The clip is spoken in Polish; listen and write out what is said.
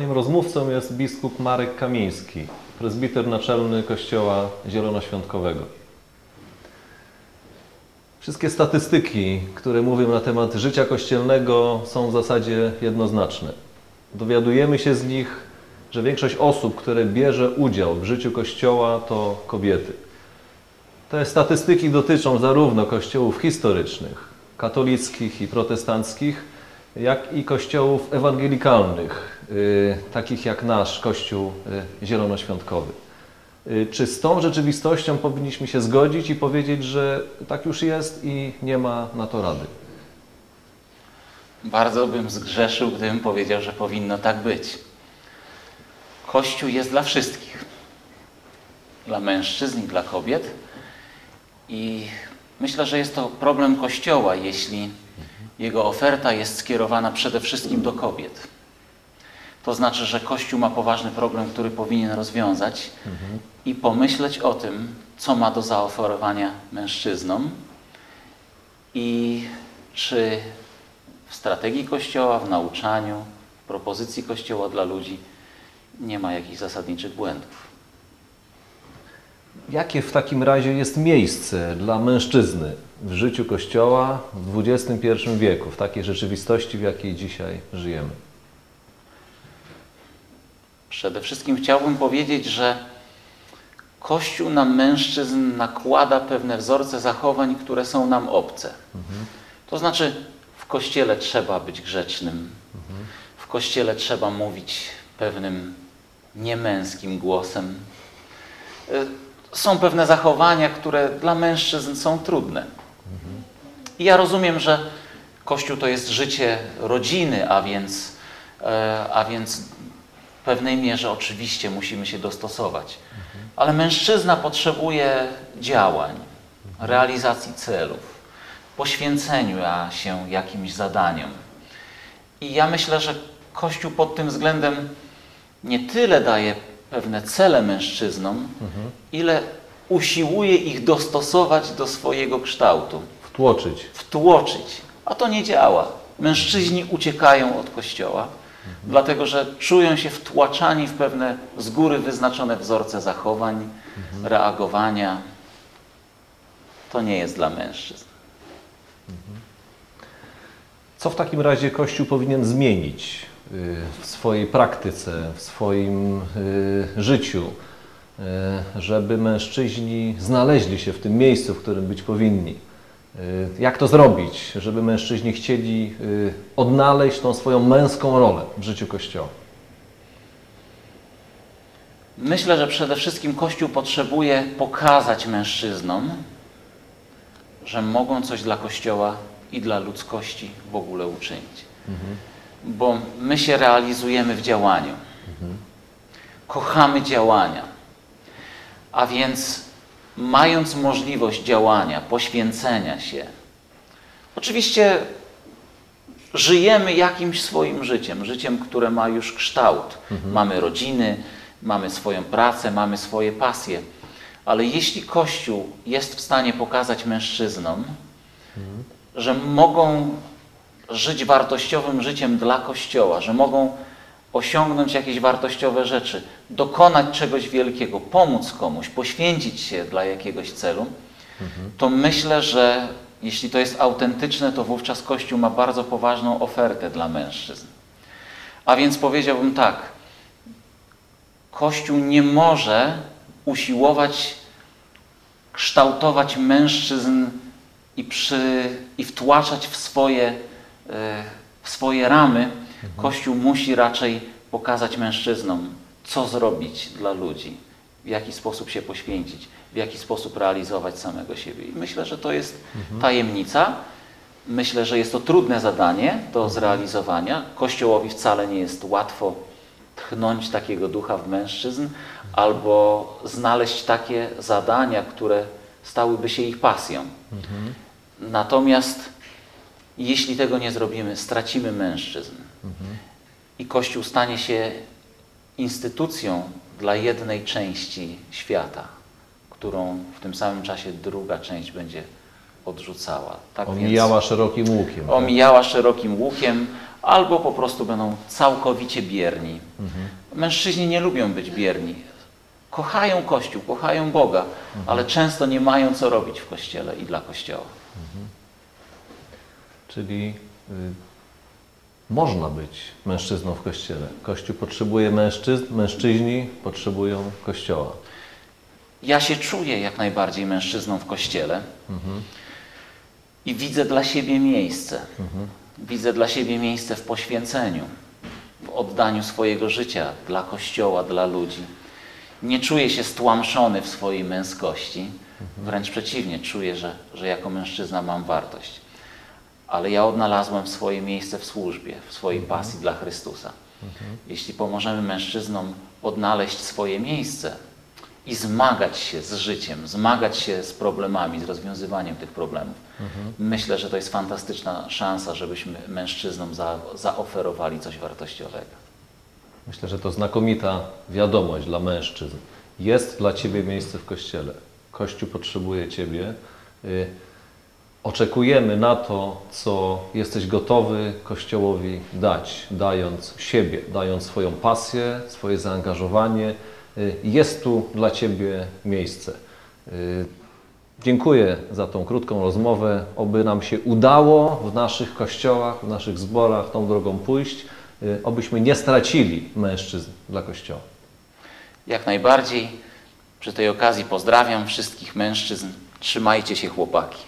Moim rozmówcą jest biskup Marek Kamiński, prezbiter naczelny Kościoła Zielonoświątkowego. Wszystkie statystyki, które mówią na temat życia kościelnego, są w zasadzie jednoznaczne. Dowiadujemy się z nich, że większość osób, które bierze udział w życiu Kościoła, to kobiety. Te statystyki dotyczą zarówno kościołów historycznych, katolickich i protestanckich, jak i kościołów ewangelikalnych, y, takich jak nasz Kościół y, Zielonoświątkowy. Y, Czy z tą rzeczywistością powinniśmy się zgodzić i powiedzieć, że tak już jest i nie ma na to rady? Bardzo bym zgrzeszył, gdybym powiedział, że powinno tak być. Kościół jest dla wszystkich. Dla mężczyzn i dla kobiet. I myślę, że jest to problem Kościoła, jeśli jego oferta jest skierowana przede wszystkim do kobiet. To znaczy, że Kościół ma poważny problem, który powinien rozwiązać i pomyśleć o tym, co ma do zaoferowania mężczyznom i czy w strategii Kościoła, w nauczaniu, w propozycji Kościoła dla ludzi nie ma jakichś zasadniczych błędów. Jakie w takim razie jest miejsce dla mężczyzny w życiu Kościoła w XXI wieku, w takiej rzeczywistości, w jakiej dzisiaj żyjemy? Przede wszystkim chciałbym powiedzieć, że Kościół na mężczyzn nakłada pewne wzorce zachowań, które są nam obce. To znaczy, w Kościele trzeba być grzecznym, w Kościele trzeba mówić pewnym niemęskim głosem. Są pewne zachowania, które dla mężczyzn są trudne. I ja rozumiem, że Kościół to jest życie rodziny, a więc, e, a więc w pewnej mierze oczywiście musimy się dostosować. Ale mężczyzna potrzebuje działań, realizacji celów, poświęcenia się jakimś zadaniom. I ja myślę, że Kościół pod tym względem nie tyle daje pewne cele mężczyznom, ile usiłuje ich dostosować do swojego kształtu Wtłoczyć. wtłoczyć. A to nie działa. Mężczyźni uciekają od kościoła, dlatego że czują się wtłaczani w pewne z góry wyznaczone wzorce zachowań, reagowania. To nie jest dla mężczyzn. Co w takim razie Kościół powinien zmienić w swojej praktyce, w swoim y, życiu, y, żeby mężczyźni znaleźli się w tym miejscu, w którym być powinni? Y, Jak to zrobić, żeby mężczyźni chcieli odnaleźć tą swoją męską rolę w życiu Kościoła? Myślę, że przede wszystkim Kościół potrzebuje pokazać mężczyznom, że mogą coś dla Kościoła i dla ludzkości w ogóle uczynić. Bo my się realizujemy w działaniu. Kochamy działania. A więc mając możliwość działania, poświęcenia się, oczywiście żyjemy jakimś swoim życiem, życiem, które ma już kształt. Mamy rodziny, mamy swoją pracę, mamy swoje pasje. Ale jeśli Kościół jest w stanie pokazać mężczyznom, że mogą żyć wartościowym życiem dla Kościoła, że mogą osiągnąć jakieś wartościowe rzeczy, dokonać czegoś wielkiego, pomóc komuś, poświęcić się dla jakiegoś celu, to myślę, że jeśli to jest autentyczne, to wówczas Kościół ma bardzo poważną ofertę dla mężczyzn. A więc powiedziałbym tak, Kościół nie może usiłować kształtować mężczyzn i, przy, i wtłaczać w swoje, swoje ramy. Kościół musi raczej pokazać mężczyznom, co zrobić dla ludzi, w jaki sposób się poświęcić, w jaki sposób realizować samego siebie. I myślę, że to jest tajemnica. Myślę, że jest to trudne zadanie do zrealizowania. Kościołowi wcale nie jest łatwo tchnąć takiego ducha w mężczyzn albo znaleźć takie zadania, które stałyby się ich pasją. Natomiast jeśli tego nie zrobimy, stracimy mężczyzn. I Kościół stanie się instytucją dla jednej części świata, którą w tym samym czasie druga część będzie odrzucała. Tak więc- Omijała szerokim łukiem. tak? omijała szerokim łukiem, albo po prostu będą całkowicie bierni. Mężczyźni nie lubią być bierni. Kochają Kościół, kochają Boga, ale często nie mają co robić w Kościele i dla Kościoła. Czyli y, można być mężczyzną w kościele. Kościół potrzebuje mężczyzn, mężczyźni potrzebują kościoła. Ja się czuję jak najbardziej mężczyzną w kościele i widzę dla siebie miejsce. Widzę dla siebie miejsce w poświęceniu, w oddaniu swojego życia dla kościoła, dla ludzi. Nie czuję się stłamszony w swojej męskości, wręcz przeciwnie, czuję, że, że jako mężczyzna mam wartość. Ale ja odnalazłem swoje miejsce w służbie, w swojej pasji dla Chrystusa. Jeśli pomożemy mężczyznom odnaleźć swoje miejsce i zmagać się z życiem, zmagać się z problemami, z rozwiązywaniem tych problemów, myślę, że to jest fantastyczna szansa, żebyśmy mężczyznom za, zaoferowali coś wartościowego. Myślę, że to znakomita wiadomość dla mężczyzn. Jest dla Ciebie miejsce w Kościele. Kościół potrzebuje Ciebie. Oczekujemy na to, co jesteś gotowy Kościołowi dać, dając siebie, dając swoją pasję, swoje zaangażowanie. Y, Jest tu dla Ciebie miejsce. Y, Dziękuję za tą krótką rozmowę. Oby nam się udało w naszych kościołach, w naszych zborach tą drogą pójść, y, obyśmy nie stracili mężczyzn dla Kościoła. Jak najbardziej przy tej okazji pozdrawiam wszystkich mężczyzn. Trzymajcie się, chłopaki.